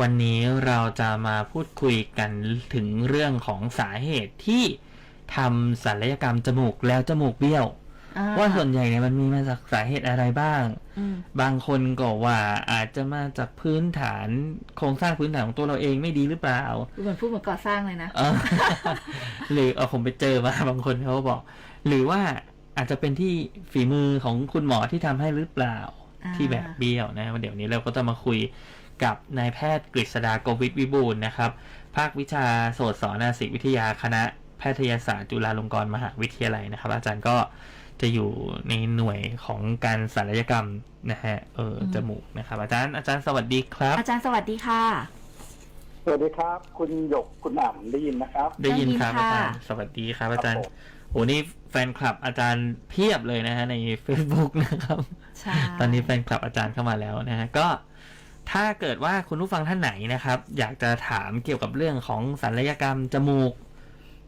วันนี้เราจะมาพูดคุยกันถึงเรื่องของสาเหตุที่ทำศัลยกรรมจมูกแล้วจมูกเบี้ยวอ่ว่าส่วนใหญ่เนี่ยมันมีมาจากสาเหตุอะไรบ้างอืมบางคนก็ว่าอาจจะมาจากพื้นฐานโครงสร้างพื้นฐานของตัวเราเองไม่ดีหรือเปล่าเหมือนพูดเหมือนก่อสร้างเลยนะเออหรือเอาผมไปเจอมาบางคนเขาก็บอก หรือว่าอาจจะเป็นที่ฝีมือของคุณหมอที่ทำให้หรือเปล่าอ่าที่แบบเบี้ยวนะเดี๋ยวนี้เราก็จะมาคุย กับนายแพทย์กฤษดาโกวิทวิบูลย์นะครับ ภาควิชาโสตศนาสิวิทยาคณะแพทยศาสตร์จุฬาลงกรณ์มหาวิทยาลัยนะครับ อาจารย์ก็จะอยู่ในหน่วยของการศัลยกรรมนะฮะเออจมูกนะครับ อาจารย์อาจารย์สวัสดีครับ อาจารย์สวัสดีค่ะ สวัสดีครับ คุณหยกคุณอ่ำได้ยินนะครับ ได้ยินครับได้ยินอาค่ะจารย์สวัสดีครับอาจารย์ครับผมโหนี่แฟนคลับอาจารย์เพียบเลยนะฮะใน Facebook นะครับใช่ตอนนี้แฟนคลับอาจารย์เข้ามาแล้วนะฮะก็ ถ้าเกิดว่าคุณผู้ฟังท่านไหนนะครับ อยากจะถามเกี่ยวกับเรื่องของศัลยกรรมจมูก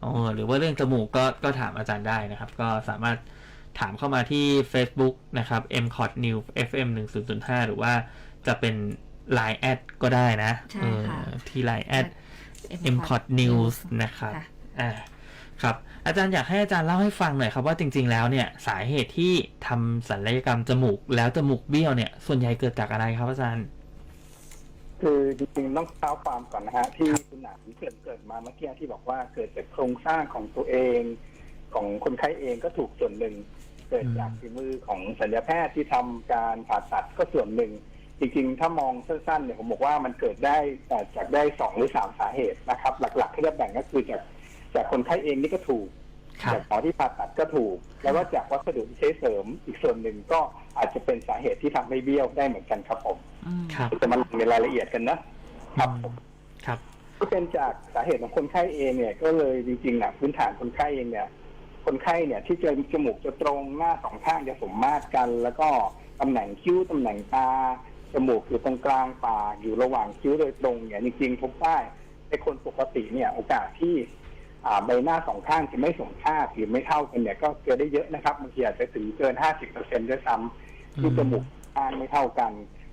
อ๋อหรือว่าเรื่องจมูกก็ก็ถามอาจารย์ได้นะครับ ก็สามารถถามเข้ามาที่ Facebook นะครับ m c o t New FM 1005หรือว่าจะเป็น Line แอดก็ได้นะใช่ค่ะเออที่ Line แอด M m c o t News นะครับค่ะอ่าครับ อาจารย์อยากให้อาจารย์เล่าให้ฟังหน่อยครับว่าจริง ๆ แล้วเนี่ยสาเหตุที่ทำศัลยกรรมจมูกแล้วจมูกเบี้ยวเนี่ย ส่วนใหญ่เกิดจากอะไรครับอาจารย์ คือจริงๆต้องเท้าความก่อนนะฮะที่คุณหนังเกริดเกิดมาเมื่อกี้ที่บอกว่าเกิดจากโครงสร้างของตัวเอง ของคนไข้เองก็ถูกส่วนหนึ่ง เกิดจากอืมฝีมือของศัลยแพทย์ที่ทำการผ่าตัดก็ส่วนหนึ่ง จริงๆ ถ้ามองสั้นๆเนี่ยผมบอกว่ามันเกิดได้แต่จากได้สองหรือสามสาเหตุนะครับ หลักๆที่จะแบ่งก็คือจากจากคนไข้เองนี่ก็ถูกครับ จากหมอที่ผ่าตัดก็ถูก แล้วก็จากวัสดุที่ใช้เสริมอีกส่วนหนึ่งก็อาจจะเป็นสาเหตุที่ทำให้เบี้ยวได้เหมือนกันครับผมอืมครับจะมาลงในรายละเอียดกันนะครับผมครับที่เป็นจากสาเหตุของคนไข้เองเนี่ย ก็เลยจริงๆนะพื้นฐานคนไข้เองเนี่ย คนไข้เนี่ยที่เจอจมูกจะตรงหน้าสองข้างจะสมมาตรกัน แล้วก็ตำแหน่งคิ้วตำแหน่งตาจมูกอยู่ตรงกลางปากอยู่ระหว่างคิ้วโดยตรงเนี่ยจริงๆพบว่าในคนปกติเนี่ยโอกาสที่อ่า ใบหน้าสองข้างจะไม่สมค่าหรือไม่เท่ากันเนี่ยก็เกิดได้เยอะนะครับบางทีอาจจะถึงเกิน50เปอร์เซ็นต์ด้วยซ้ำที่อืมจมูกข้างไม่เท่ากัน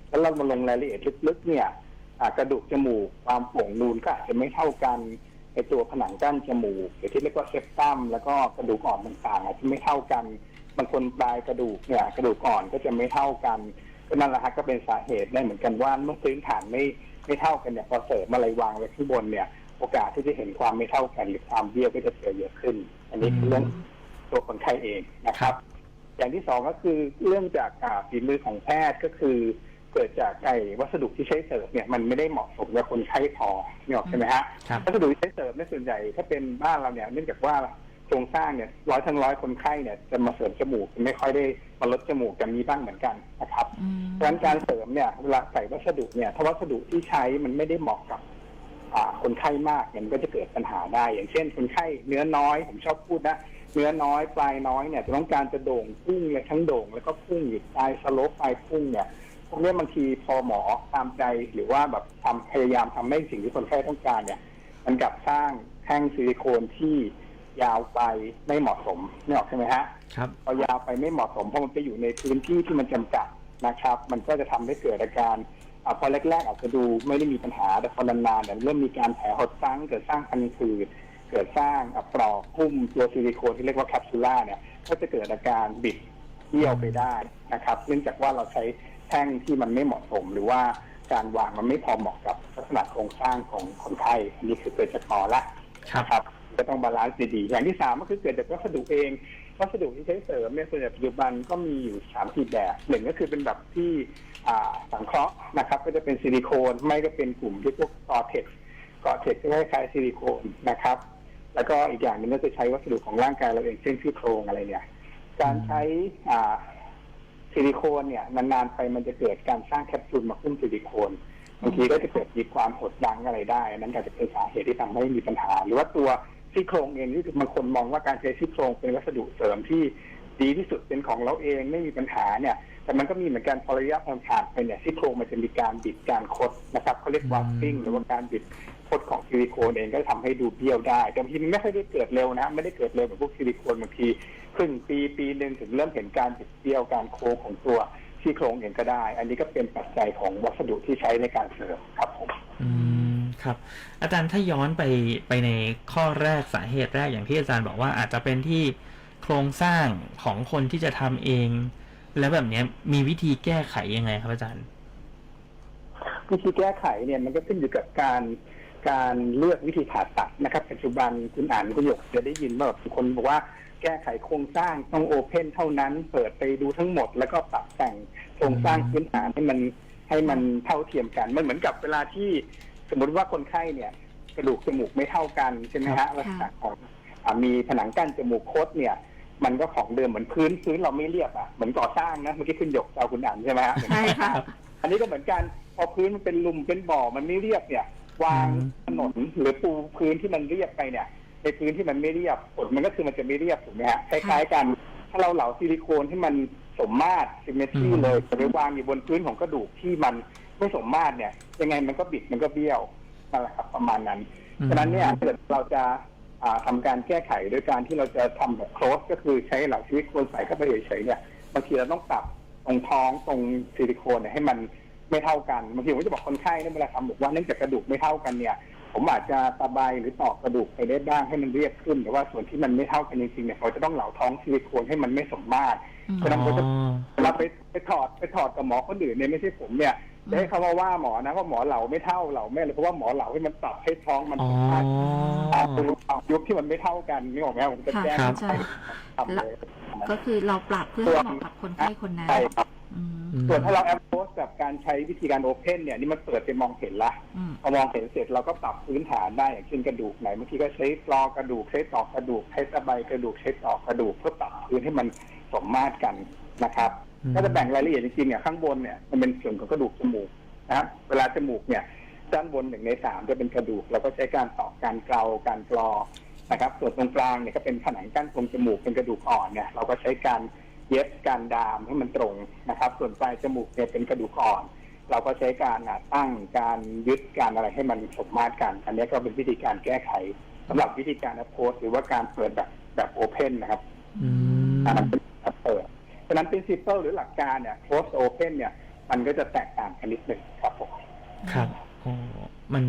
แล้วเรามาลงรายละเอียดลึกๆเนี่ยอ่ากระดูกจมูกความโป่งนูนก็อาจจะไม่เท่ากันไอตัวผนังกั้นจมูกหรือที่เรียกว่าเซปตัมแล้วก็กระดูกอ่อนต่างๆอาจจะไม่เท่ากันบางคนปลายกระดูกเนี่ยกระดูกอ่อนก็จะไม่เท่ากันก็นั่นแหละฮะก็เป็นสาเหตุได้เหมือนกันว่าเมื่อพื้นฐานไม่ไม่เท่ากันเนี่ยพอเสริมอะไรวางไว้ข้างบนเนี่ย โอกาสที่จะเห็นความไม่เท่ากันหรือความเบี้ยวก็จะเกิดเยอะขึ้น อันนี้คือเรื่องตัวคนไข้เองนะครับ อย่างที่สองก็คือเรื่องจากอ่าฝีมือของแพทย์ก็คือ เกิดจากไอ้วัสดุที่ใช้เสริมเนี่ยมันไม่ได้เหมาะสมกับคนไข้พอนี่ออกใช่ไหมฮะครับวัสดุที่ใช้เสริมในยส่วนใหญ่ถ้าเป็นบ้านเราเนี่ยเนื่องจากว่าโครงสร้างเนี่ยร้อยทั้งร้อยคนไข้เนี่ยจะมาเสริมจมูกไม่ค่อยได้มาลดจมูกจะมีบ้างเหมือนกันนะครับอืมเพราะฉะนั้นการเสริมเนี่ยเวลาใส่วัสดุเนี่ยถ้าวัสดุที่ใช้มันไม่ได้เหมาะกับอ่า คนไข้มากเนี่ยมันก็จะเกิดปัญหาได้ อย่างเช่น คนไข้เนื้อน้อยผมชอบพูดนะเนื้อน้อยปลายน้อยเนี่ยจะต้องการจะโด่งพุ่งเลยทั้งโด่ง แล้วก็พุ่งอยู่ปลายสโลปปลายพุ่งเนี่ยพวกเนี้ยบางทีพอหมอตามใจหรือว่าแบบทำพยายามทำให้สิ่งที่คนไข้ต้องการเนี่ย มันกลับสร้างแท่งซิลิโคนที่ยาวไปไม่เหมาะสมนี่ออกใช่ไหมฮะครับพอยาวไปไม่เหมาะสมเพราะมันไปอยู่ในพื้นที่ที่มันจำกัดนะครับ มันก็จะทำให้เกิดอาการ อาพอแรกๆอาจจะดูไม่ได้มีปัญหาแต่พอนานๆเนี่ยเริ่มมีการแผลหดซังเกิดสร้างพันผืดเกิดสร้างอะปลอกหุ้มตัวซิลิโคนที่เรียกว่าแคปซูล่าเนี่ยก็จะเกิดอาการบิดเบี้ยวไปได้นะครับ เนื่องจากว่าเราใช้แท่งที่มันไม่เหมาะสม หรือว่าการวางมันไม่พอเหมาะกับลักษณะโครงสร้างของคนไข้อันนี้คือเกิดจากหมอละครับครับก็ต้องบาลานซ์ดีๆอย่างที่สามก็คือเกิดจากวัสดุเองวัสดุที่ใช้เสริมเนี่ยส่วนใหญ่ปัจจุบันก็มีอยู่สามสี่แบบหนึ่งก็คือเป็นแบบที่อ่า สังเคราะห์นะครับ ก็จะเป็นซิลิโคน ไม่ก็เป็นกลุ่มที่พวกกอเท็กอเท็กซ์ที่คล้ายๆซิลิโคนนะครับ แล้วก็อีกอย่างหนึ่งก็จะใช้วัสดุของร่างกายเราเองเช่นซี่โครงอะไรเนี่ย การใช้ซิลิโคนเนี่ยนานๆไปมันจะเกิดการสร้างแคปซูลมาคุ้มซิลิโคนบางทีก็จะเกิดมีความหดดังอะไรได้นั้นอาจจะเป็นสาเหตุที่ทำให้มีปัญหา หรือว่าตัวซี่โครงเองที่บางคนมองว่าการใช้ซี่โครงเป็นวัสดุเสริมที่ดีที่สุดเป็นของเราเองไม่มีปัญหาเนี่ย แต่มันก็มีเหมือนกันพอระยะผ่านๆไปเนี่ยซี่โครงมันจะมีการบิดการคดนะครับเขาเรียกวัฟฟิ้งหรือว่าการบิดคดของซิลิโคนเองก็ทำให้ดูเบี้ยวได้ แต่บางทีมันไม่ค่อยได้เกิดเร็วนะไม่ได้เกิดเร็วเหมือนพวกซิลิโคนบางทีครึ่งปีปีหนึ่งถึงเริ่มเห็นการบิดเบี้ยวการโค้งของตัวซี่โครงเองก็ได้ อันนี้ก็เป็นปัจจัยของวัสดุที่ใช้ในการเสริมครับผมอืมครับ อาจารย์ถ้าย้อนไปไปในข้อแรกสาเหตุแรกอย่างที่อาจารย์บอกว่าอาจจะเป็นที่โครงสร้างของคนที่จะทำเอง แล้วแบบเนี้ยมีวิธีแก้ไขยังไงครับอาจารย์ วิธีแก้ไขเนี่ยมันก็ขึ้นอยู่กับการการเลือกวิธีผ่าตัดนะครับ ปัจจุบันคุณอ่านคุณหยกจะได้ยินว่าแบบคนบอกว่าแก้ไขโครงสร้างต้องโอเพนเท่านั้น เปิดไปดูทั้งหมด แล้วก็ปรับแต่งโครงสร้างพื้นฐานให้มันให้มันเท่าเทียมกันมันเหมือนกับเวลาที่สมมติว่าคนไข้เนี่ย กระดูกจมูกไม่เท่ากันใช่ไหมฮะลักษณะของอ่ามีผนังกั้นจมูกคดเนี่ย มันก็ของเดิมเหมือนพื้นพื้นเราไม่เรียบอะเหมือนก่อสร้างนะเมื่อกี้คุณหยกเอาคุณอ่านใช่ไหมฮะใช่ค่ะอันนี้ก็เหมือนกันพอพื้นมันเป็นหลุมเป็นบ่อมันไม่เรียบเนี่ย วางอืมถนนหรือปูพื้นที่มันเรียบไปเนี่ยในพื้นที่มันไม่เรียบผลมันก็คือมันจะไม่เรียบถูกไหมฮะคล้ายๆกัน ถ้าเราเหลาซิลิโคนให้มันสมมาตรซิมเมตรีเลยจะไปวางอยู่บนพื้นของกระดูกที่มันไม่สมมาตรเนี่ย ยังไงมันก็บิดมันก็เบี้ยวนั่นแหละครับประมาณนั้นอืมฉะนั้นเนี่ยถ้าเกิดเราจะอ่า ทำาการแก้ไขโดยการที่เราจะทำแบบโคลสก็คือใช้เหลาซิลิโคนใส่เข้าไปเฉยๆเนี่ยบางทีเราต้องปรับตรงท้องตรงซิลิโคนเนี่ยให้มันไม่เท่ากันบางทีผมก็จะบอกคนไข้เนี่ยเวลาทำบอกว่าเนื่องจากกระดูกไม่เท่ากันเนี่ย ผมอาจจะตะไบหรือตอกกระดูกไปได้บ้างให้มันเรียบขึ้น แต่ว่าส่วนที่มันไม่เท่ากันจริงๆเนี่ยเราจะต้องเหลาท้องซิลิโคนให้มันไม่สมมาตรอืมฉะนั้นผมจะอ๋อเราไปไปถอดไปถอดกับหมอคนอื่นเนี่ยไม่ใช่ผมเนี่ย จะให้เขามาว่าหมอนะว่าหมอเหลาไม่เท่าเหลาไม่เลยเพราะว่าหมอเหลาให้มันปรับให้ท้องมันอ๋อสมมาตรตามยุคที่มันไม่เท่ากันนี่ออกไหมผมจะแจ้งครับใช่ทำเลยก็คือเราปรับเพื่อให้เหมาะกับคนไข้คนนั้นใช่ครับอืมอืมส่วนถ้าเราแอปโพสกับการใช้วิธีการโอเพนเนี่ยนี่มันเปิดจะมองเห็นละ อืม พอมองเห็นเสร็จเราก็ปรับพื้นฐานได้อย่างเช่นกระดูกไหนบางทีก็ใช้กรอกระดูกใช้ตอกกระดูกใช้ตะไบกระดูกใช้ตอกกระดูกเพื่อปรับพื้นให้มันสมมาตรกันนะครับอืม ถ้าจะแบ่งรายละเอียดจริงๆเนี่ยข้างบนเนี่ยมันเป็นส่วนของกระดูกจมูกนะครับเวลาจมูกเนี่ยด้านบนหนึ่งในสามจะเป็นกระดูกเราก็ใช้การตอกการเกลาการกรอนะครับ ส่วนตรงกลางเนี่ยก็เป็นผนังกั้นโพรงจมูกเป็นกระดูกอ่อนเนี่ยเราก็ใช้การเย็บการดามให้มันตรงนะครับ ส่วนปลายจมูกเนี่ยเป็นกระดูกอ่อน เราก็ใช้การอะตั้งการยึดการอะไรให้มันสมมาตรกัน อันนี้ก็เป็นวิธีการแก้ไขสำหรับวิธีการโพสหรือว่าการเปิดแบบแบบโอเพนนะครับอืมอันนั้นเป็นแบบเปิด ฉะนั้น principle หรือหลักการเนี่ย close open เนี่ย มันก็จะแตกต่างกันนิดหนึ่งครับผมครับโอ้มัน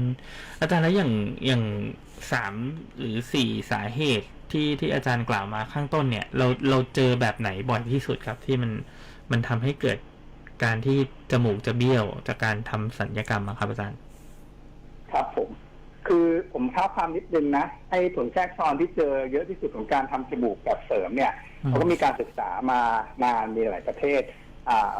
อาจารย์แล้วอย่างอย่างสามหรือสี่สาเหตุที่ที่อาจารย์กล่าวมาข้างต้นเนี่ย เราเราเจอแบบไหนบ่อยที่สุดครับ ที่มันมันทำให้เกิดการที่จมูกจะเบี้ยวจากการทำสัญญกรรมอะครับอาจารย์ ครับผม คือผมเท้าความนิดนึงนะไอ้ผลแทรกซ้อนที่เจอเยอะที่สุดของการทำจมูกแบบเสริมเนี่ยอืม เขาก็มีการศึกษามานานมีหลายประเทศ อ่า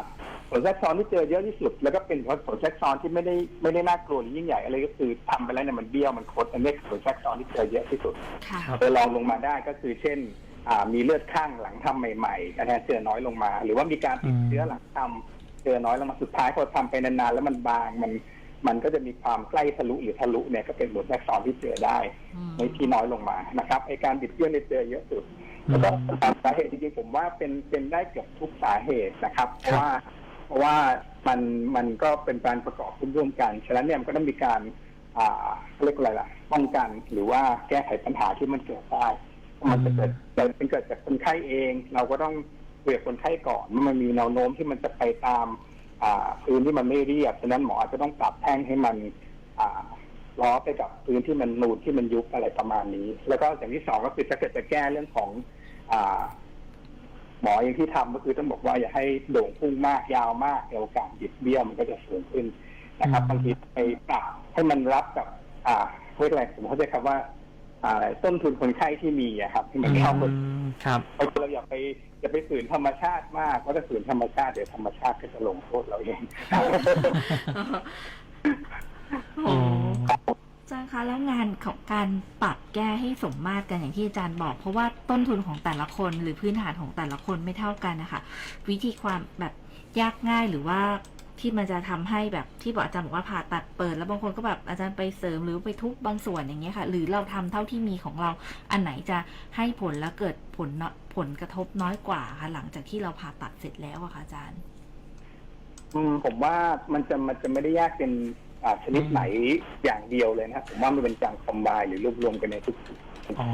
ผลแทรกซ้อนที่เจอเยอะที่สุด แล้วก็เป็นผลแทรกซ้อนที่ไม่ได้ไม่ได้น่ากลัวหรือยิ่งใหญ่อะไรก็คือทำไปแล้วเนี่ยมันเบี้ยวมันคดอันนี้คือผลแทรกซ้อนที่เจอเยอะที่สุด ค่ะ ครับ เออลองลงมาได้ก็คือเช่นอ่ามีเลือดข้างหลังทำใหม่ๆคะแนนเจอน้อยลงมา หรือว่ามีการติดอืมเชื้อหลังทำเจอน้อยลงมาสุดท้ายพอทำไปนานๆแล้วมันบางมัน มันก็จะมีความใกล้ทะลุหรือทะลุเนี่ยก็เป็นบทแรกซ้อนที่เจอได้อืมในที่น้อยลงมานะครับไอการบิดเบี้ยวเนี่ยเจอเยอะสุดแล้วก็ตามสาเหตุจริงๆผมว่าเป็นเป็นได้เกือบทุกสาเหตุนะครับ เพราะว่าเพราะว่ามันมันก็เป็นการประกอบร่วมๆกันฉะนั้นเนี่ยมันก็ต้องมีการอ่าเรียกอะไรล่ะป้องกันหรือว่าแก้ไขปัญหาที่มันเกิดได้ถ้ามันจะเกิดแต่เป็นเกิดจากคนไข้เอง เราก็ต้องคุยกับคนไข้ก่อนว่ามันมีแนวโน้มที่มันจะไปตามอ่า พื้นที่มันไม่เรียบฉะนั้นหมออาจจะต้องปรับแท่งให้มันอ่าล้อไปกับพื้นที่มันนูนที่มันยุบอะไรประมาณนี้ แล้วก็อย่างที่สองก็คือถ้าเกิดจะแก้เรื่องของอ่าหมออย่างที่ทำก็คือต้องบอกว่าอย่าให้โด่งพุ่งมากยาวมากเดี๋ยวโอกาสบิดเบี้ยวมันก็จะสูงขึ้นนะครับอืมบางทีไปปรับให้มันรับกับ อ่าเรียกอะไรผมเข้าใจครับว่า อ่าต้นทุนคนไข้ที่มีอะครับให้มันเข้ากับอืมครับเราอย่าไป อย่าไปฝืนธรรมชาติมากเพราะถ้าฝืนธรรมชาติเดี๋ยวธรรมชาติก็จะลงโทษเราเองโอ้าจาคะแล้วงานของการปรับแก้ให้สมมาตรกันอย่างที่อาจารย์บอก เพราะว่าต้นทุนของแต่ละคนหรือพื้นฐานของแต่ละคนไม่เท่ากันนะคะวิธีความแบบยากง่ายหรือว่า ที่มันจะทำให้แบบที่บอกอาจารย์บอกว่าผ่าตัดเปิด แล้วบางคนก็แบบอาจารย์ไปเสริมหรือไปทุบบางส่วนอย่างเงี้ยค่ะ หรือเราทำเท่าที่มีของเราอันไหนจะให้ผลแล้วเกิดผลเนาะผลกระทบน้อยกว่าค่ะ หลังจากที่เราผ่าตัดเสร็จแล้วอะค่ะอาจารย์ อืมผมว่ามันจะมันจะไม่ได้แยกเป็นอ่าชนิดไหนอย่างเดียวเลยนะผมว่ามันเป็นการคอมไบหรือรวบรวมกันในทุกอ๋อ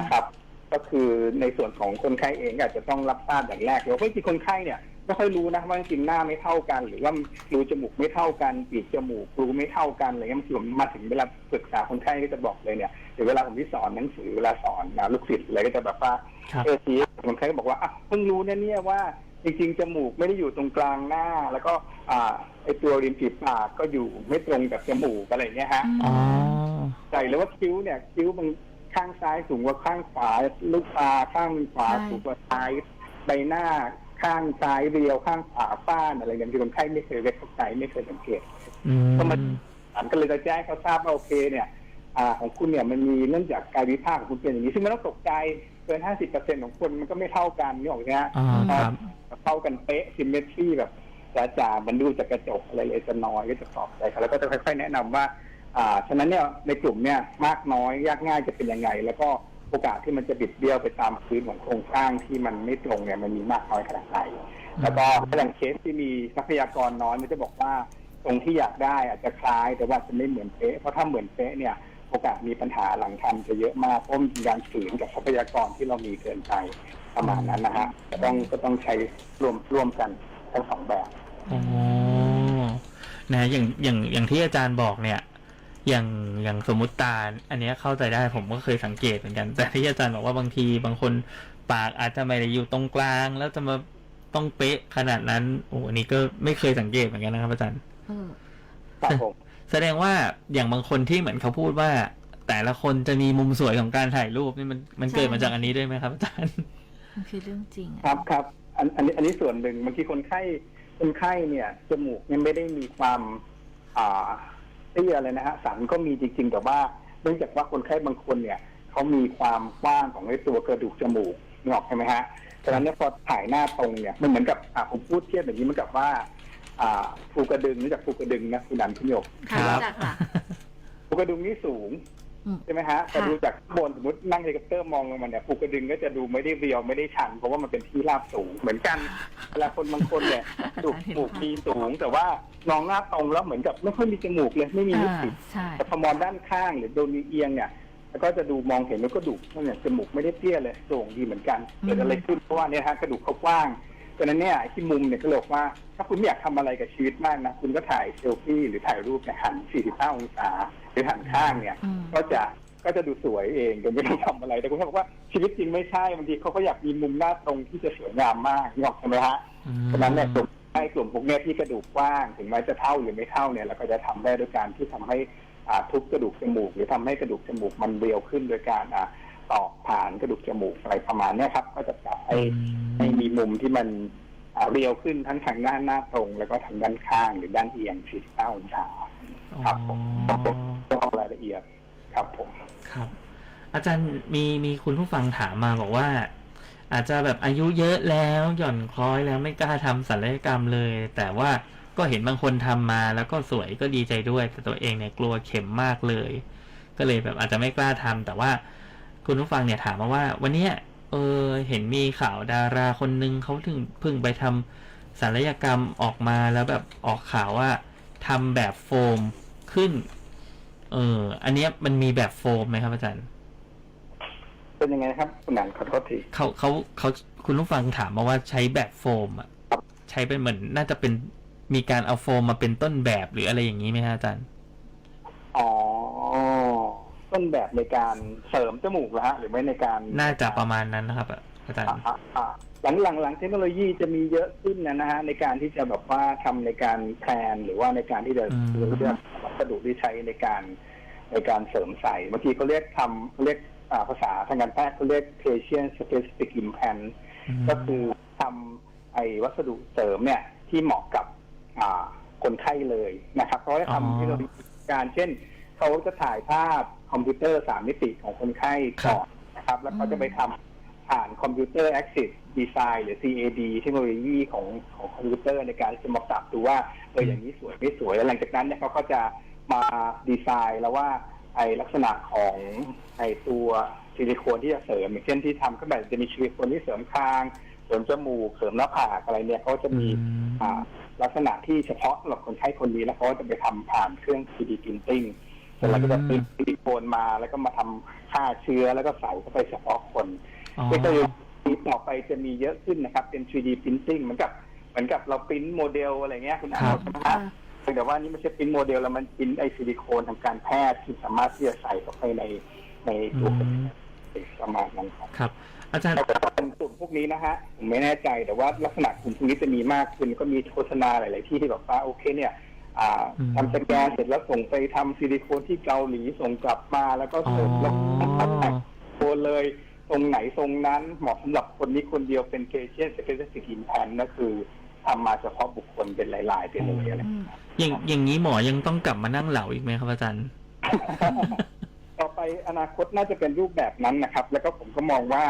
นะครับ ก็คือในส่วนของคนไข้เองอาจจะต้องรับทราบอย่างแรกเลยว่าจริงคนไข้เนี่ย ไม่ค่อยรู้นะว่าจริงๆหน้าไม่เท่ากัน หรือว่ารูจมูกไม่เท่ากันปีกจมูกรูไม่เท่ากันอะไรเงี้ยบางทีผมมาถึงเวลาปรึกษาคนไข้ก็จะบอกเลยเนี่ยหรือเวลาผมที่สอนหนังสือเวลาสอนนะลูกศิษย์อะไรก็จะแบบว่าครับเออทีคนไข้ก็บอกว่าอะเพิ่งรู้นะเนี่ยว่าจริงๆจมูกไม่ได้อยู่ตรงกลางหน้า แล้วก็อ่าไอตัวริมฝีปากก็อยู่ไม่ตรงกับจมูกอะไรเงี้ยฮะอ๋อใช่แล้วว่าคิ้วเนี่ยคิ้วมันข้างซ้ายสูงกว่าข้างขวาลูกตาข้างขวาใช่สูงกว่าซ้ายใบหน้า ข้างซ้ายเรียวข้างขวาฟ้านอะไรเงี้ยที่คนไข้ไม่เคยเวทเข้าใจไม่เคยสังเกตอืมก็มันอันก็เลยจะแจ้งให้เขาทราบว่าโอเคเนี่ย อ่าของคุณเนี่ยมันมีเนื่องจากกายวิภาคของคุณเป็นอย่างนี้ซึ่งไม่ต้องตกใจเกินห้าสิบเปอร์เซ็นของคนมันก็ไม่เท่ากันนี่ออกไหมฮะอ่าครับเท่ากันเป๊ะซิมเมทรีแบบจ๋าๆมันดูจากกระจกอะไรเลยจะน้อยก็จะตอบใจเขาแล้วก็จะค่อยๆแนะนำว่า อ่าฉะนั้นเนี่ยในกลุ่มเนี่ยมากน้อยยากง่ายจะเป็นยังไง แล้วก็ โอกาสที่มันจะบิดเบี้ยวไปตามพื้นของโครงสร้างที่มันไม่ตรงเนี่ยมันมีมากน้อยขนาดไหนแล้วก็อย่างเคสที่มีทรัพยากรน้อยมันจะบอกว่าตรงที่อยากได้อาจจะคล้ายแต่ว่าจะไม่เหมือนเป๊ะเพราะถ้าเหมือนเป๊ะเนี่ยโอกาสมีปัญหาหลังทำจะเยอะมากเพราะมันเป็นการฝืนกับทรัพยากรที่เรามีเกินไปประมาณนั้นนะฮะก็ต้องก็ต้องใช้รวมร่วมกันทั้งสองแบบอ๋อนะอย่างอย่างอย่างที่อาจารย์บอกเนี่ย อย่างอย่างสมมุติตาอันเนี้ยเข้าใจได้ผมก็เคยสังเกตเหมือนกัน แต่ที่อาจารย์บอกว่าบางทีบางคนปากอาจจะไม่ได้อยู่ตรงกลาง แล้วจะมาต้องเป๊ะขนาดนั้นโอ้อันนี้ก็ไม่เคยสังเกตเหมือนกันนะครับอาจารย์เออครับผมแสดงว่าอย่างบางคนที่เหมือนเขาพูดว่า แต่ละคนจะมีมุมสวยของการถ่ายรูปนี่มันมันเกิดมาจากอันนี้ด้วยไหมครับอาจารย์มันคือเรื่องจริงอะครับครับอันอันนี้อันนี้ส่วนหนึ่งบางทีคนไข้คนไข้เนี่ยจมูกเนี่ยไม่ได้มีความอ่า เตี้ยเลยนะฮะสันก็มีจริง ๆ แต่ว่าเนื่องจากว่าคนไข้บางคนเนี่ยเขามีความกว้างของไอ้ตัวกระดูกจมูกนึกออกใช่ไหมฮะฉะนั้นเนี่ยพอถ่ายหน้าตรงเนี่ยมันเหมือนกับอ่าผมพูดเทียบแบบนี้เหมือนกับว่า อ่าภูกระดึงรู้จักภูกระดึงนะคุณดันคุณหยกค่ะรู้จักค่ะภูกระดึงนี่สูงอืม ใช่ไหมฮะแต่ค่ะดูจากข้างบนสมมตินั่งเฮลิคอปเตอร์มองลงมาเนี่ยภูกระดึงก็จะดูไม่ได้เรียวไม่ได้ชัน เพราะว่ามันเป็นที่ราบสูงเหมือนกันเวลาคนบางคนเนี่ยจมูกมีสูง แต่ว่ามองหน้าตรงแล้วเหมือนกับไม่ค่อยมีจมูกเลยไม่มีนิอ่าสิตใช่แต่พอมองด้านข้างหรือโดนเอียงเนี่ยแล้วก็จะดูมองเห็นแล้วก็ดูนั่นเนี่ยจมูกไม่ได้เตี้ยเลยโด่งดีเหมือนกันเกิดอะไรขึ้นเพราะว่าเนี่ยฮะกระดูกเขากว้าง ดังนั้นเนี่ยที่มุมเนี่ยก็เลยบอกว่า ถ้าคุณไม่อยากทำอะไรกับชีวิตมากนะคุณก็ถ่ายเซลฟี่หรือถ่ายรูปเนี่ยหัน 45 องศา หรือหันข้างเนี่ยอืมก็จะก็จะดูสวยเองโดยไม่ต้องทำอะไรแต่คุณบอกว่าชีวิตจริงไม่ใช่บางทีเขาก็อยากมีมุมหน้าตรงที่จะสวยงามมากนี่ออกใช่ไหมฮะฉะนั้นเนี่ยกลุ่มให้กลุ่มพวกเนี้ยที่กระดูกกว้างถึงแม้จะเท่าหรือไม่เท่าเนี่ยเราก็จะทำได้ด้วยการที่ทำให้อ่าทุบกระดูกจมูก หรือทำให้กระดูกจมูกมันเรียวขึ้นโดยการอ่า ตอกผ่านกระดูกจมูกอะไรประมาณเนี้ยครับ ก็จะปรับให้ให้มีมุมที่มันอ่าเรียวขึ้นทั้งทางด้านหน้าตรง แล้วก็ทางด้านข้างหรือด้านเอียง49องศาครับผมอ๋อต้องรายละเอียดครับผมครับ อาจารย์มีมีคุณผู้ฟังถามมาบอกว่า อาจจะแบบอายุเยอะแล้วหย่อนคล้อยแล้วไม่กล้าทำศัลยกรรมเลย แต่ว่าก็เห็นบางคนทำมาแล้วก็สวยก็ดีใจด้วย แต่ตัวเองเนี่ยกลัวเข็มมากเลย ก็เลยแบบอาจจะไม่กล้าทำแต่ว่า คุณผู้ฟังเนี่ยถามมาว่าวันเนี้ยเออเห็นมีข่าวดาราคนนึงเขาถึงเพิ่งไปทำศัลยกรรมออกมาแล้วแบบออกข่าวว่าทำแบบโฟมขึ้น เออ อันเนี้ยมันมีแบบโฟมไหมครับอาจารย์ เป็นยังไงครับคุณหนันขอโทษทีเขาเขาเขาคุณผู้ฟังถามมาว่าใช้แบบโฟมอะใช้เป็นเหมือนน่าจะเป็นมีการเอาโฟมมาเป็นต้นแบบหรืออะไรอย่างนี้ไหมฮะอาจารย์อ๋อ ต้นแบบในการเสริมจมูกเหรอฮะหรือไม่ในการน่าจะประมาณนั้นนะครับอาจารย์อ่าอ่าอ่าหลังหลังหลังเทคโนโลยีจะมีเยอะขึ้นนะนะฮะในการที่จะแบบว่าทำในการแพลนหรือว่าในการที่จะอืมเลือกวัสดุที่ใช้ในการในการเสริมใส่บางทีเขาเรียกทำเขาเรียกอ่าภาษาทางการแพทย์เขาเรียก patient specific implant ก็คือทำไอ้วัสดุเสริมเนี่ยที่เหมาะกับอ่าคนไข้เลยนะครับเขาจะอ๋อทำที่เราการเช่น เขาจะถ่ายภาพ คอมพิวเตอร์สามมิติของคนไข้ก่อนนะครับ แล้วเขาจะไปทำผ่านคอมพิวเตอร์ Access Design หรือ CAD เทคโนโลยีของของคอมพิวเตอร์ในการที่จะมาปรับดูว่าเอออย่างนี้สวยไม่สวยแล้วหลังจากนั้นเนี่ยเขาก็จะมาดีไซน์แล้วว่าไอลักษณะของไอตัวซิลิโคนที่จะเสริมอย่างเช่นที่ทำก็แบบจะมีซิลิโคนที่เสริมคางเสริมจมูกเสริมหน้าผากอะไรเนี่ยเขาจะมีอืมอ่าลักษณะที่เฉพาะสำหรับคนไข้คนนี้แล้วเขาก็จะไปทำผ่านเครื่อง 3D printing เสร็จแล้วก็จะปริ้นซิลิโคนมาแล้วก็มาทำฆ่าเชื้อแล้วก็ใส่เข้าไปเฉพาะคนอ๋อ เทคโนโลยีต่อไปจะมีเยอะขึ้นนะครับ เป็น 3D printing เหมือนกับเหมือนกับเราปริ้นโมเดลอะไรเงี้ยคุณอาครับ ใช่ไหมฮะเพียงแต่ว่านี่ไม่ใช่ปริ้นโมเดลแล้วมันปริ้นไอซิลิโคนทางการแพทย์ที่สามารถที่จะใส่เข้าไปในในอืตัวมประมาณนั้นครับ ครับ อาจารย์ แต่ว่าเป็นกลุ่มพวกนี้นะฮะผมไม่แน่ใจแต่ว่าลักษณะกลุ่มพวกนี้จะมีมากขึ้นก็มีโฆษณาหลาย ๆ ที่ที่แบบว่าโอเคเนี่ยอ่าอืม ทำสแกนเสร็จแล้วส่งไปทำซิลิโคนที่เกาหลีส่งกลับมาแล้วก็อ๋อเสริมแล้วก็ตัดแต่งโคนเลยตรงไหนตรงนั้นเหมาะสำหรับคนนี้คนเดียวเป็นเคเชียนสเปซฟิกอินแพนก็คือทำมาเฉพาะบุคคลเป็นหลายๆเป็นเลยอะไรอืมอย่างอย่างนี้หมอยังต้องกลับมานั่งเหลาอีกไหมครับอาจารย์ต่อไปอนาคตน่าจะเป็นรูปแบบนั้นนะครับ แล้วก็ผมก็มองว่า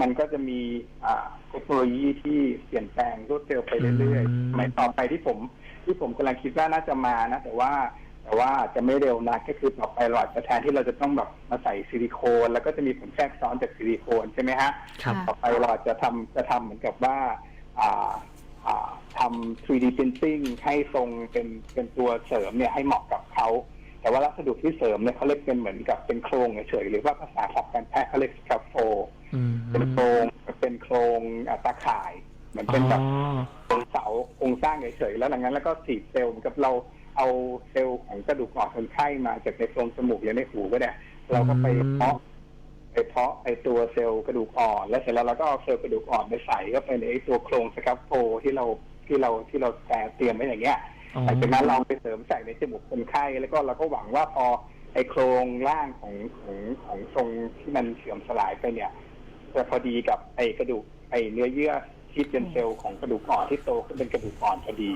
มันก็จะมีอ่าเทคโนโลยีที่เปลี่ยนแปลงรวดเร็วไปเรื่อยอืมๆสมัยต่อไปที่ผม ที่ผมกำลังคิดว่าน่าจะมานะ แต่ว่า แต่ว่าจะไม่เร็วนะก็คือต่อไปเราอาจจะแทนที่เราจะต้องแบบมาใส่ซิลิโคน แล้วก็จะมีผลแทรกซ้อนจากซิลิโคนใช่ไหมฮะครับต่อไปเราจะทำจะทำเหมือนกับว่าอ่าอ่าทำ 3D printing ให้ทรงเป็นเป็นตัวเสริมเนี่ยให้เหมาะกับเขา แต่ว่าวัสดุที่เสริมเนี่ยเขาเรียกเป็นเหมือนกับเป็นโครงเฉยๆหรือว่าภาษาศัพท์การแพทย์เขาเรียก scaffold อืมเป็นโครงเป็นโครงอ่าตาข่ายเหมือนเป็นแบบอ๋อโครง เสาโครงสร้างเฉยๆแล้วหลังนั้นแล้วก็สีดเซลล์เหมือนกับเราเอาเซลล์ของกระดูกอ่อนคนไข้มาจากในโพรงจมูกหรือในหูก็ได้เราก็ไปเพาะไปเพาะไอตัวเซลล์กระดูกอ่อน แล้วเสร็จแล้วเราก็เอาเซลล์กระดูกอ่อนไปใส่ก็ไปในไอตัวโครงสครับโฟที่เราที่เราที่เราแเตรียมไว้อย่างเงี้ยอ๋อหลังจากนั้นเราไปเสริมใส่ในจมูกคนไข้ แล้วก็เราก็หวังว่าพอไอโครงร่างของของของทรงที่มันเสื่อมสลายไปเนี่ยจะพอดีกับไอกระดูกไอเนื้อเยื่อ ที่เป็นเซลล์ของกระดูกอ่อนที่โตขึ้นเป็นกระดูกอ่อนพอดี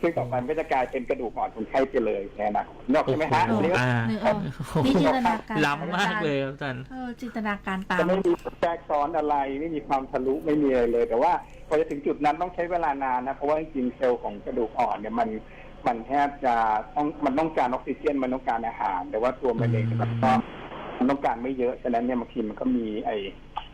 ซึ่งต่อไปมันก็จะกลายเป็นกระดูกอ่อนคนไข้ไปเลยในอนาคตนกออกใช่ไหมฮะโอ้อันโหนี้ก็ อ่านึกออกนี่จินตนาการล้ำมากเลยครับอาจารย์ เออจินตนาการตาจะมไม่มีแทรกซ้อนอะไรไม่มีความทะลุไม่มีอะไรเลย แต่ว่าพอจะถึงจุดนั้นต้องใช้เวลานานนะเพราะว่าจริงๆเซลล์ของกระดูกอ่อนเนี่ยมันมันแทบจะต้องมันต้องการออกซิเจนมันต้องการอาหาร แต่ว่าตัวมันเองมันก็มันต้องการไม่เยอะฉะนั้นเนี่ยบางทีมันก็มีไออ่า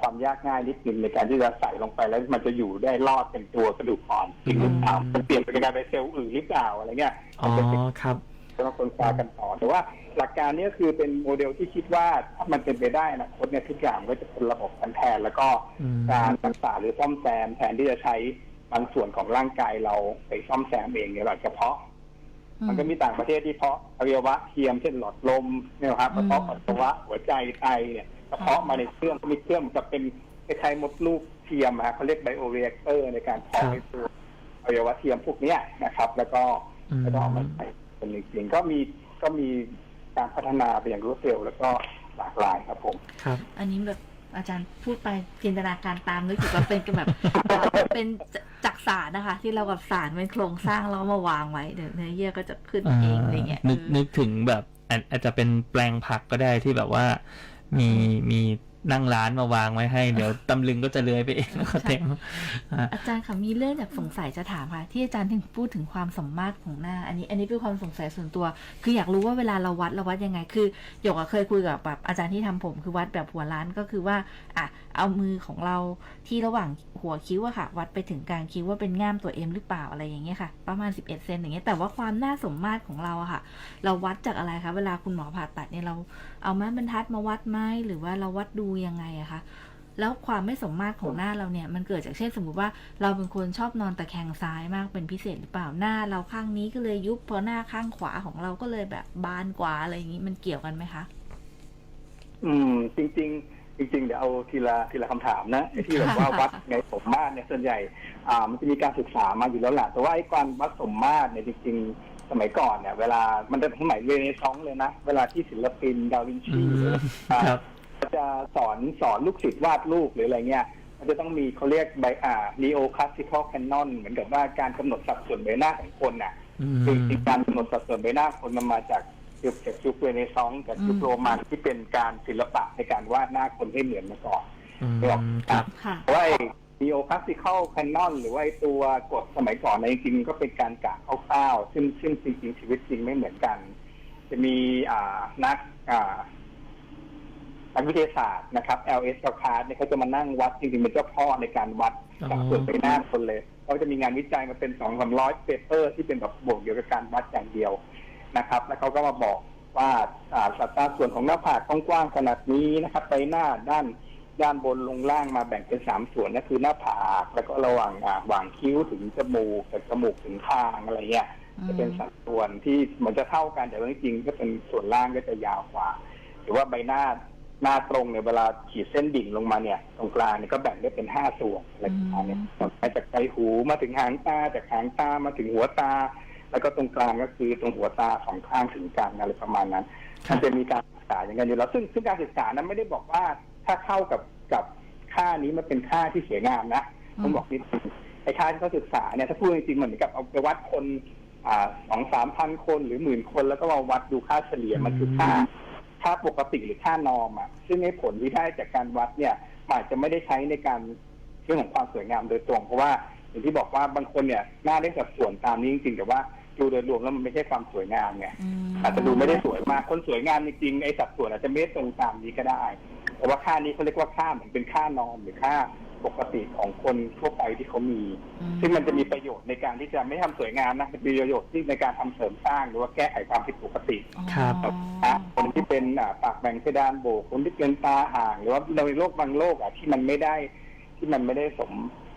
ความยากง่ายนิดนึงในการที่จะใส่ลงไปแล้วมันจะอยู่ได้รอดเป็นตัวกระดูกอ่อนจริงหรือเปล่ามันเปลี่ยนเป็นการเป็นเซลล์อื่นหรือเปล่าอะไรเงี้ยอ๋อมันจะเป็นครับจะมาค้นคว้ากันต่อ แต่ว่าหลักการเนี้คือเป็นโมเดลที่คิดว่าถ้ามันเป็นไปได้อนะคตเนี่ยทุกอย่างก็จะเป็นระบบการแทน แล้วก็อืมการรักษาหรือซ่อมแซมแทนที่จะใช้บางส่วนของร่างกายเราไปซ่อมแซมเองเนี่ยเราเฉพาะ มันก็มีต่างประเทศที่เพาะอวัยวะเทียมเช่นหลอดลมเนี่ยครับกระเพาะปัสสาวะหัวใจไตเนี่ย กระเพาะมาในเครื่องมีเครื่องกับเป็นคล้ายๆมดลูกเทียมอะฮะเขาเรียกไบโอเร a เตอร์ในการเพาะครับในตัวอวัยวะเทียมพวกเนี้ยนะครับ แล้วก็อืมแล้วก็เอามาใส่เป็นจริงๆก็มีก็มีการพัฒนาไปอย่างรวดเร็วแล้วก็หลากหลายครับผมครับ อันนี้แบบอาจารย์พูดไปจินตนาการตามนึกถึงว่าเป็นแบบเอ่อเป็นจักสารนะคะ ที่เรากับสารเป็นโครงสร้างแล้วมาวางไว้เดี๋ยวเนื้อเยื่อก็จะขึ้นเองอะไรเงี้ยนึกเออนึกถึงแบบอาจอาจจะเป็นแปลงผักก็ได้ที่แบบว่า มีมีนั่งร้านมาวางไว้ให้ เดี๋ยวตำลึงก็จะเลื้อยไปเองแล้วก็เต็มอะอาจารย์ค่ะมีเรื่องแบบสงสัยจะถามค่ะ ที่อาจารย์ถึงพูดถึงความสมมาตรของหน้า อันนี้ อันนี้เป็นความสงสัยส่วนตัว คืออยากรู้ว่าเวลาเราวัดเราวัดยังไง คือหยกอะเคยคุยกับแบบอาจารย์ที่ทำผมคือวัดแบบหัวล้านก็คือว่าอะเอามือของเราที่ระหว่างหัวคิ้วอะค่ะ วัดไปถึงกลางคิ้วว่าเป็นง่ามตัวเอ็มหรือเปล่าอะไรอย่างเงี้ยค่ะ ประมาณ 11เซนอย่างเงี้ยแต่ว่าความหน้าสมมาตรของเราอะค่ะ เราวัดจากอะไรคะเวลาคุณหมอผ่าตัดเนี่ยเรา เอาไม้บรรทัดมาวัดไหมหรือว่าเราวัดดูยังไงอะคะแล้วความไม่สมมาตรของหน้าเราเนี่ย มันเกิดจากเช่นสมมุติว่าเราเป็นคนชอบนอนตะแคงซ้ายมากเป็นพิเศษหรือเปล่าหน้าเราข้างนี้ก็เลยยุบเพราะหน้าข้างขวาของเราก็เลยแบบบานกว่าอะไรอย่างนี้มันเกี่ยวกันไหมคะ อืม จริง ๆ จริง ๆ เดี๋ยวเอาทีละทีละคำถามนะไอ้ที่แบบว่าค่ะวัดไงสมมาตรเนี่ยส่วนใหญ่ อ่า มันจะมีการศึกษามาอยู่แล้วแหละแต่ว่าไอ้การวัดสมมาตรเนี่ยจริง ๆ สมัยก่อนเนี่ย เวลามันจะสมัยเรเนซองส์เลยนะ เวลาที่ศิลปินดาวินอืชีมหรืออ่าครับ จะสอนสอนลูกศิษย์วาดรูปหรืออะไรเงี้ย มันจะต้องมีเขาเรียกใบอ่า neo classical canon เหมือนกับว่าการกำหนดสัดส่วนใบหน้าของคนน่ะ อืคือมจริงๆการกำหนดสัดส่วนใบหน้าคนมันมาจากยุคจากยุคเรเนซองส์กับยุคอืมโรมันที่เป็นการศิลปะในการวาดหน้าคนให้เหมือนมาก่อนอืมครับค่ะเพราะว่าไอ้ neo classical canon หรือว่าไอ้ตัวกฎสมัยก่อนเนยจริงๆก็เป็นการกะคร่าวๆซึ่งซึ่งจริงๆชีวิตจริงไม่เหมือนกัน จะมีอ่านักอ่านักวิทยาศาสตร์นะครับ LS กับคาร์ดเนี่ยเขาจะมานั่งวัดจริงๆเป็นเจ้าพ่อในการวัดอ๋อสัดส่วนใบหน้าคนเลยเขาจะมีงานวิจัยมาเป็นสองสามร้อยเปเปอร์ที่เป็นแบบบวกเกี่ยวกับการวัดอย่างเดียวนะครับ แล้วเขาก็มาบอกว่าอ่าสัดส่วนของหน้าผากกว้างๆขนาดนี้นะครับใบหน้าด้าน ด้านบนลงล่างมาแบ่งเป็นสามส่วนนั่นคือหน้าผากแล้วก็ระหว่างอ่าหว่างคิ้วถึงจมูกจากจมูกถึงคางอะไรเงี้ยจะเป็นสัดส่วนที่เหมันจะเท่ากันแต่ว่าจริงๆก็เป็นส่วนล่างก็จะยาวกว่า หรือว่าใบหน้าหน้าตรงเนี่ยเวลาขีดเส้นดิ่งลงมาเนี่ย ตรงกลางเนี่ยก็แบ่งได้เป็นห้าส่วนอะไรประมาณเนี้ยไปจากใบหูมาถึงหางตาจากหางตามาถึงหัวตา แล้วก็ตรงกลางก็คือตรงหัวตาสองข้างถึงกันอะไรประมาณนั้นครับมันจะมีการศึกษาอย่างนั้นอยู่แล้วซึ่งซึ่งการศึกษานั้นไม่ได้บอกว่า ถ้าเข้ากับกับค่านี้มันเป็นค่าที่สวยงามนะต้องบอกนิดนึงไอ้ค่าที่เขาศึกษาเนี่ยถ้าพูดจริงๆเหมือนกับเอาไปวัดคนอ่าสองสามพันคนหรือหมื่นคนแล้วก็มาวัดดูค่าเฉลี่ยมันคือค่าค่าปกติหรือค่านอมอะซึ่งในผลที่ได้จากการวัดเนี่ยมันอาจจะไม่ได้ใช้ในการเรื่องของความสวยงามโดยตรง เพราะว่าอย่างที่บอกว่าบางคนเนี่ยหน้าได้สัดส่วนตามนี้จริงๆแต่ว่าดูโดยรวมแล้วมันไม่ใช่ความสวยงามไงมอาจจะดูไม่ได้สวยมากคนสวยงามจริงๆไอ้สัดส่วนอาจจะไม่ได้ตรงตามนี้ก็ได้ แต่ว่าค่านี้เขาเรียกว่าค่าเหมือนเป็นค่านอมหรือค่าปกติของคนทั่วไปที่เขามี อืมซึ่งมันจะมีประโยชน์ในการที่จะไม่ทำสวยงามนะมันมีประโยชน์ที่ในการทำเสริมสร้างหรือว่าแก้ไขความผิดปกติ ครับ อ๋อ นะคนที่เป็นอ่าปากแบ่งเพดานโบกคนที่เป็นตาห่างหรือว่าในโรคบางโรคอะที่มันไม่ได้ที่มันไม่ได้สม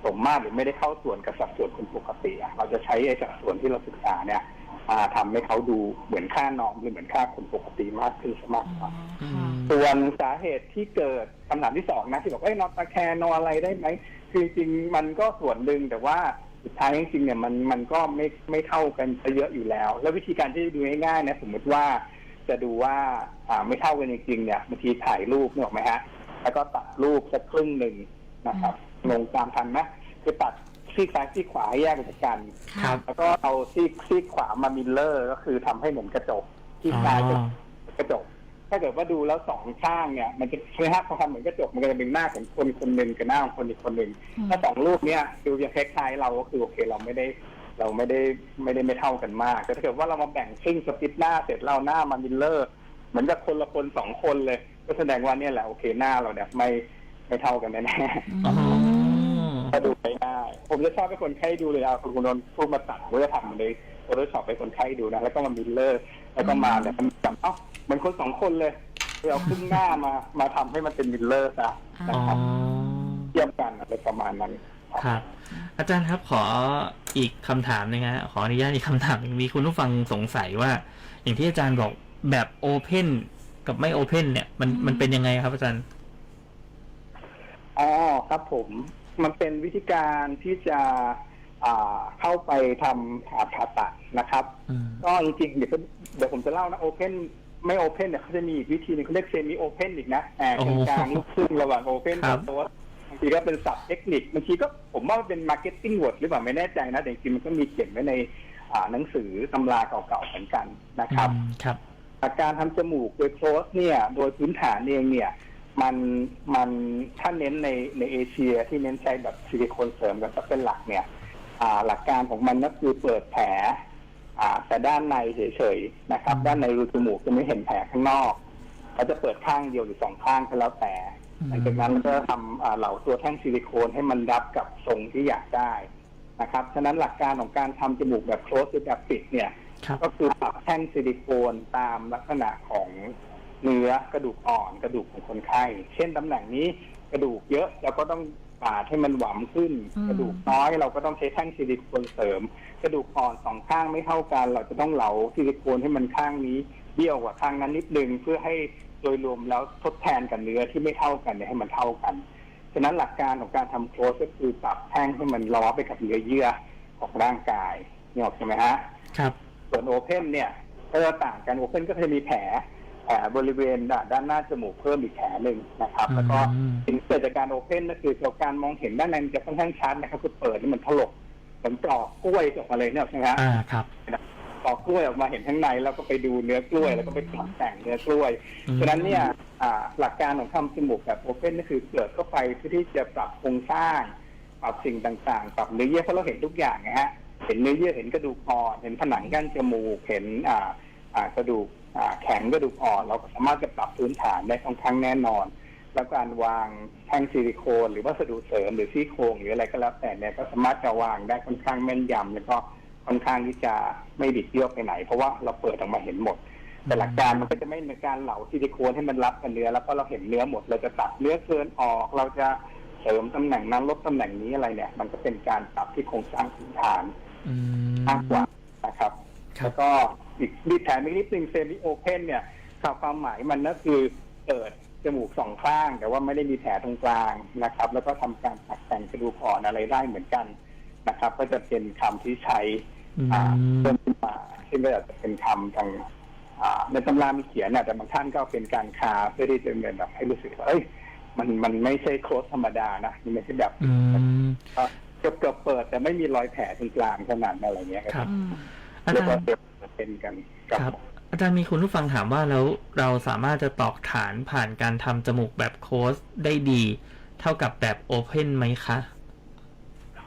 สมมาตรหรือไม่ได้เข้าส่วนกับสัดส่วนคนปกติอะเราจะใช้ไอ้สัดส่วนที่เราศึกษาเนี่ยมาทำให้เขาดูเหมือนค่านอมหรือเหมือนค่าคนปกติมากขึ้นซะมากกว่า อืค่ะม ส่วนสาเหตุที่เกิดคำถามที่สองนะที่บอกว่าเอ้ยนอนตะแคงนอนอะไรได้ไหมคือจริงๆมันก็ส่วนหนึ่งแต่ว่าสุดท้ายจริงๆเนี่ยมันมันก็ไม่ไม่เท่ากันซะเยอะอยู่แล้ว แล้ววิธีการที่จะดูง่ายๆนะสมมติว่าจะดูว่าอ่าไม่เท่ากันจริงๆเนี่ยบางทีถ่ายรูปเนี่ยหรอกไหมฮะ แล้วก็ตัดรูปสักครึ่งหนึ่งนะครับงงตามทันไหมคือตัดซีกซ้ายซีกขวาให้แยกจากกัน ครับ แล้วก็เอาซีกซีกขวามามิลเลอร์ ก็คือทำให้เหมือนกระจกที่อ๋อซ้ายเป็นกระจก ถ้าเกิดว่าดูแล้วสองข้างเนี่ย มันจะใช่ไหมฮะพอทำเหมือนกระจกมันก็จะเป็นหน้าของคนคนหนึ่งกับหน้าของคนอีกคนหนึ่งอืมถ้าสองรูปเนี่ยดูยังคล้ายๆเราก็คือโอเคเราไม่ได้ เราไม่ได้ไม่ได้ไม่เท่ากันมากแต่ถ้าเกิดว่าเรามาแบ่งครึ่งสปิตหน้าเสร็จเราหน้ามามิลเลอร์เหมือนกับคนละคนสองคนเลย ก็แสดงว่าเนี่ยแหละโอเคหน้าเราเนี่ยไม่ไม่เท่ากันแน่ๆอ๋อก็ดูไม่ได้ผมจะชอบให้คนไข้ดูเลยเอาคุณคุณนนท์พูดมาตัดผมจะทำเลยโฟโต้ช็อปให้คนไข้ดูนะ แล้วก็มามิลเลอร์ แล้วก็มาเนี่ยมันจำเอ้าเหมือนคนสองคนเลยไปเอาขึ้นหน้ามามาทำให้มันเป็นมิลเลอร์ซะนะอ๋อครับเทียบกันอะไรประมาณนั้น ครับ อาจารย์ครับขออีกคำถามหนึงฮะขออนุญาตอีกคำถามหนึ่งมีคุณผู้ฟังสงสัยว่า อย่างที่อาจารย์บอกแบบโอเพนกับไม่โอเพนเนี่ยมันอืมมันเป็นยังไงครับอาจารย์ อ๋อครับผมมันเป็นวิธีการที่จะอ่าเข้าไปทำผ่าผ่าตัดนะครับ อืม ก็จริงๆเดี๋ยว เดี๋ยวผมจะเล่านะโอเพนไม่โอเพนเนี่ยเขาจะมีอีกวิธีหนึงเขาเรียกเซมิโอเพนอีกนะแอบโอ้โหกลางๆลูกครึ่งระหว่างโอเพนครักับบตัวบางทีก็เป็นศัพท์เทคนิคบางทีก็ผมว่ามันเป็นมาร์เก็ตติ้งวอร์ดหรือเปล่าไม่แน่ใจนะแต่จริงๆมันก็มีเขียนไว้ในอ่าหนังสือตำราเก่าๆเหมือนกันนะครับ อืมครับการทำจมูกโดยโคลสเนี่ยโดยพื้นฐานเองเนี่ยมันมันถ้าเน้นในในเอเชียที่เน้นใช้แบบซิลิโคนเสริมกันเป็นหลักเนี่ยอ่าหลักการของมันก็คือเปิดแผล อ่า แต่ด้านในเฉยๆนะครับอืมด้านในรูจมูกจะไม่เห็นแผลข้างนอกเขาจะเปิดข้างเดียวหรือสองข้างก็แล้วแต่อืมหลังจากนั้นก็ทำอ่าเหล่าตัวแท่งซิลิโคนให้มันรับกับทรงที่อยากได้นะครับฉะนั้นหลักการของการทำจมูกแบบโคลสหรือแบบปิดเนี่ยครับก็คือปรับแท่งซิลิโคนตามลักษณะของเนื้อกระดูกอ่อนกระดูกของคนไข้ เช่นตำแหน่งนี้กระดูกเยอะเราก็ต้อง ปาดให้มันหวํขึ้นอืมกระดูกน้อยเราก็ต้องใช้แท่งซิลิโคนเสริม กระดูกอ่อนสองข้างไม่เท่ากัน เราจะต้องเหลาซิลิโคนให้มันข้างนี้เบี้ยวกว่าข้างนั้นนิดนึงเพื่อให้โดยรวมแล้วทดแทนกับเนื้อที่ไม่เท่ากันเนี่ยให้มันเท่ากันฉะนั้นหลักการของการทำโคลสก็คือปรับแท่งให้มันล้อไปกับเนื้อเยื่อของร่างกายนี่ออกใช่ไหมฮะครับส่วนโอเพนเนี่ยก็จะต่างกันโอเพนก็จะมีแผล แผลบริเวณด้านหน้าจมูกเพิ่มอีกแผลหนึ่งนะครับ แล้วก็อืมสิ่งที่เกิดจากการโอเพนก็คือการมองเห็นด้านในมันจะค่อนข้างชัดนะครับคือเปิดนี่มันถลกเหมือนปลอกกล้วยออกมาเลยเนี่ยใช่ไหมฮะอ่าครับปลอกกล้วยออกมาเห็นข้างในแล้วก็ไปดูเนื้อกล้วย แล้วก็ไปปรับแต่งเนื้อกล้วยอืมฉะนั้นเนี่ยอ่าหลักการของทำจมูกแบบโอเพนก็คือเกิดเข้าไปเพื่อที่จะปรับโครงสร้างปรับสิ่งต่างๆ ปรับเนื้อเยื่อเพราะเราเห็นทุกอย่างนะฮะเห็นเนื้อเยื่อเห็นกระดูกอ่อนเห็นผนังกั้นจมูกเห็นอ่าอ่ากระดูกอ่า แข็งกระดูกอ่อน เราก็สามารถจะปรับพื้นฐานได้ค่อนข้างแน่นอน แล้วการวางแท่งซิลิโคนหรือวัสดุเสริมหรือซี่โครงหรืออะไรก็แล้วแต่เนี่ยก็สามารถจะวางได้ค่อนข้างแม่นยำแล้วก็ค่อนข้างที่จะไม่บิดเบี้ยวไปไหน เพราะว่าเราเปิดออกมาเห็นหมด แต่หลักการมันก็จะไม่เหมือนการเหลาซิลิโคนให้มันรับกับเนื้อแล้วก็เราเห็นเนื้อหมด เราจะตัดเนื้อเกินออกเราจะเสริมตำแหน่งนั้นลดตำแหน่งนี้อะไรเนี่ย มันก็เป็นการปรับที่โครงสร้างพื้นฐานอืมมากกว่านะครับครับแล้วก็อีกดีแถมอีกนิดนึงเซมิโอเพนเนี่ยความหมายมันก็คือเปิดจมูกสองข้าง แต่ว่าไม่ได้มีแผลตรงกลางนะครับ แล้วก็ทำการตัดแต่งกระดูกอ่อนอะไรได้เหมือนกันนะครับ ก็จะเป็นคำที่ใช้อือ่ามเพิ่มขึ้นมาซึ่งก็อาจจะเป็นคำทางอ่าในตำรามีเขียนนะแต่บางท่านก็เป็นการคาเพื่อที่จะเหมือนแบบให้รู้สึกว่าเอ้ย มันมันไม่ใช่โคลสธรรมดานะมันไม่ใช่แบบอืมเกือบเกือบเปิดแต่ไม่มีรอยแผลตรงกลางขนาดนั้นอะไรเงี้ยครับอืมอาเรียจากรว่าย์ เป็นกันกับครับ อาจารย์มีคุณผู้ฟังถามว่าแล้วเราสามารถจะตอกฐานผ่านการทำจมูกแบบโค้ชได้ดี เท่ากับแบบโอเพนไหมคะ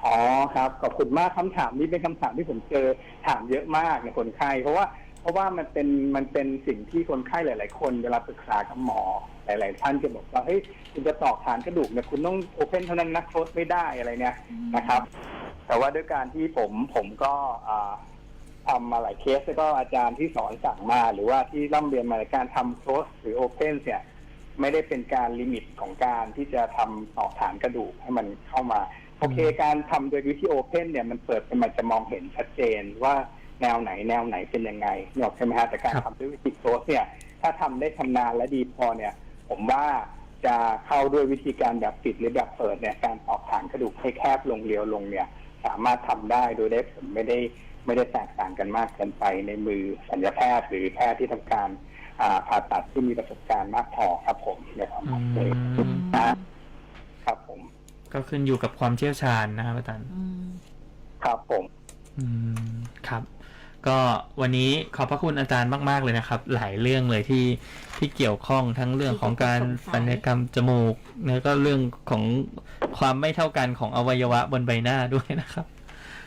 อ๋อครับขอบคุณมากคำถามนี้เป็นคำถามที่ผมเจอถามเยอะมากในคนไข้ เพราะว่าเพราะว่ามันเป็นมันเป็นสิ่งที่คนไข้หลาย ๆ คนเวลาปรึกษากับหมอหลาย ๆ ท่านจะบอกว่าเฮ้ยคุณจะตอกฐานกระดูกเนี่ยคุณต้องโอเพนเท่านั้นนะโคลสไม่ได้อะไรเนี่ยนะครับ แต่ว่าด้วยการที่ผมผมก็อ่า ทำมาหลายเคสแล้วก็อาจารย์ที่สอนสั่งมา หรือว่าที่ร่ำเรียนมาในการทำโคลสหรือโอเพนเนี่ย ไม่ได้เป็นการลิมิตของการที่จะทำต่อฐานกระดูกให้มันเข้ามา โอเค การทำโดยวิธีโอเพนเนี่ยมันเปิดเป็นมันจะมองเห็นชัดเจนว่าแนวไหนแนวไหนเป็นยังไงนกออกใช่ไหมฮะแต่การครับทำด้วยวิธีโคลสเนี่ย ถ้าทำได้ชำนาญและดีพอเนี่ย ผมว่าจะเข้าด้วยวิธีการแบบปิดหรือแบบเปิดเนี่ยการตอกฐานกระดูกให้แคบลงเรียวลงเนี่ย สามารถทำได้โดยได้ผลไม่ได้ ไม่ได้แตกต่างกันมากเกินไปในมือสัญญาแพทย์หรือแพทย์ที่ทำการอ่าผ่าตัดที่มีประสบการณ์มากพอครับผมในความหมายเลยอืมครับผม ก็ขึ้นอยู่กับความเชี่ยวชาญนะครับอาจารย์อืมครับผม อืมครับ ก็วันนี้ขอบพระคุณอาจารย์มาก ๆ เลยนะครับ หลายเรื่องเลยที่ที่เกี่ยวข้องทั้งเรื่องของการศัลยกรรมจมูก แล้วก็เรื่องของความไม่เท่ากันของอวัยวะบนใบหน้าด้วยนะครับ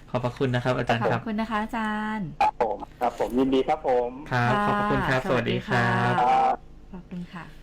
ขอบพระคุณนะครับ อาจารย์ขคอรับบคุณนะคะอาจารย์ ครับผม ครับผมยินดีครับผม ครับ ขอบพระคุณครับค่ะสวัสดีครัสวัสดีบค่ะครับ ขอบคุณค่ะ